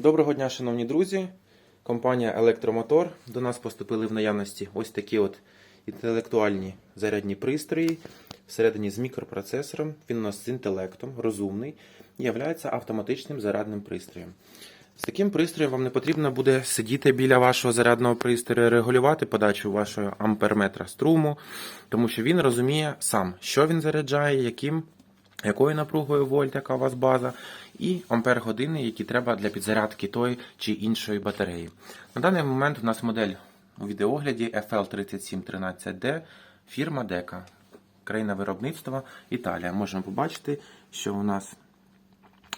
Доброго дня, шановні друзі. Компанія Електромотор. До нас поступили в наявності ось такі от інтелектуальні зарядні пристрої. Всередині з мікропроцесором. Він у нас з інтелектом, розумний і є автоматичним зарядним пристроєм. З таким пристроєм вам не потрібно буде сидіти біля вашого зарядного пристрою, регулювати подачу вашого амперметра струму, тому що він розуміє сам, що він заряджає, яким якою напругою вольт, яка у вас база, і ампер години, які треба для підзарядки тої чи іншої батареї. На даний момент у нас модель у відеогляді FL3713D, фірма Дека, країна виробництва Італія. Можемо побачити, що у нас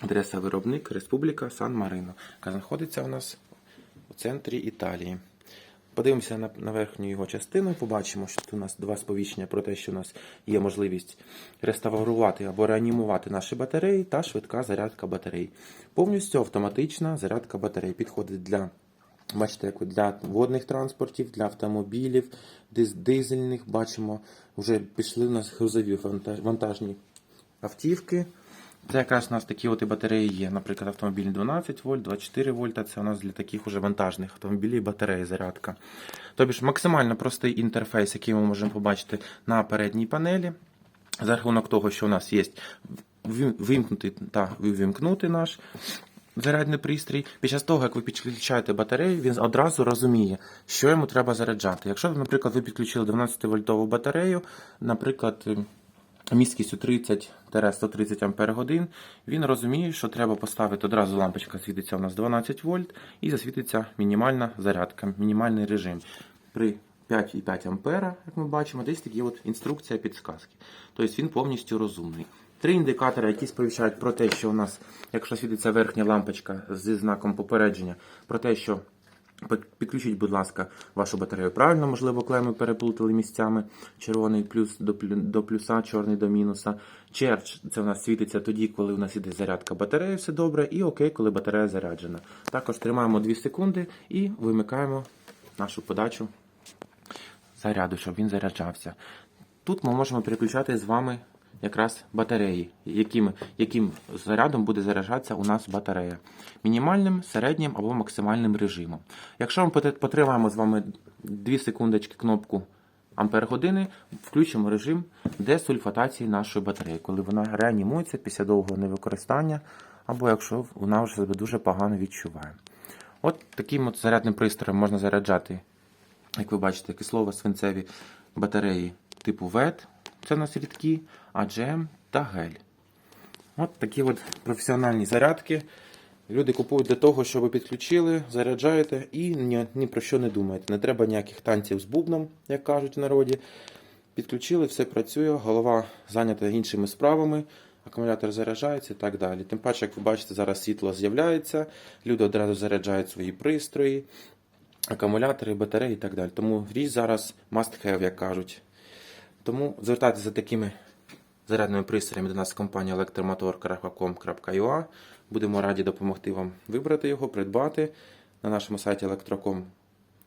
адреса виробник Республіка Сан Марино, яка знаходиться у нас у центрі Італії. Подивимося на, на верхню його частину, побачимо, що тут у нас два сповіщення про те, що у нас є можливість реставрувати або реанімувати наші батареї та швидка зарядка батарей. Повністю автоматична зарядка батарей підходить для, бачите, для водних транспортів, для автомобілів, диз- дизельних. Бачимо, вже пішли у нас грузові вантаж- вантажні автівки. Це якраз у нас такі от і батареї є. Наприклад, автомобілі 12 вольт, 24 вольта. Це у нас для таких уже вантажних автомобілів батареї зарядка. Тобто максимально простий інтерфейс, який ми можемо побачити на передній панелі. За рахунок того, що у нас є вим- вимкнути та вимкнути наш зарядний пристрій. Під час того, як ви підключаєте батарею, він одразу розуміє, що йому треба заряджати. Якщо, наприклад, ви підключили 12-вольтову батарею, наприклад, місткістю 30-130 Ампер годин, він розуміє, що треба поставити одразу лампочка світиться у нас 12 вольт і засвітиться мінімальна зарядка, мінімальний режим. При 5,5 ампера, як ми бачимо, десь такі от інструкція підсказки. Тобто він повністю розумний. Три індикатори, які сповіщають про те, що у нас, якщо світиться верхня лампочка зі знаком попередження, про те, що Підключіть, будь ласка, вашу батарею правильно, можливо, клеми переплутали місцями. Червоний плюс до, плюса, чорний до мінуса. Черч це у нас світиться тоді, коли у нас іде зарядка батареї, все добре, і окей, коли батарея заряджена. Також тримаємо 2 секунди і вимикаємо нашу подачу заряду, щоб він заряджався. Тут ми можемо переключати з вами якраз батареї, яким, яким зарядом буде заряджатися у нас батарея. Мінімальним, середнім або максимальним режимом. Якщо ми потримаємо з вами 2 секундочки кнопку ампер години, включимо режим десульфатації нашої батареї, коли вона реанімується після довгого невикористання, або якщо вона вже себе дуже погано відчуває. От таким от зарядним пристроєм можна заряджати як ви бачите, кислово-свинцеві батареї типу ВЕТ, це у нас рідкі, AGM та гель. От такі от професіональні зарядки. Люди купують для того, щоб ви підключили, заряджаєте і ні, ні про що не думаєте. Не треба ніяких танців з бубном, як кажуть в народі. Підключили, все працює, голова зайнята іншими справами, акумулятор заряджається і так далі. Тим паче, як ви бачите, зараз світло з'являється, люди одразу заряджають свої пристрої, акумулятори, батареї і так далі. Тому річ зараз must have, як кажуть. Тому звертайтеся за такими зарядними пристроями до нас компанія електромотор.com.ua. Будемо раді допомогти вам вибрати його, придбати на нашому сайті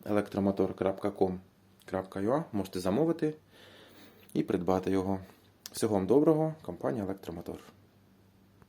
elektromotor.com.ua. Можете замовити і придбати його. Всього вам доброго, компанія Електромотор.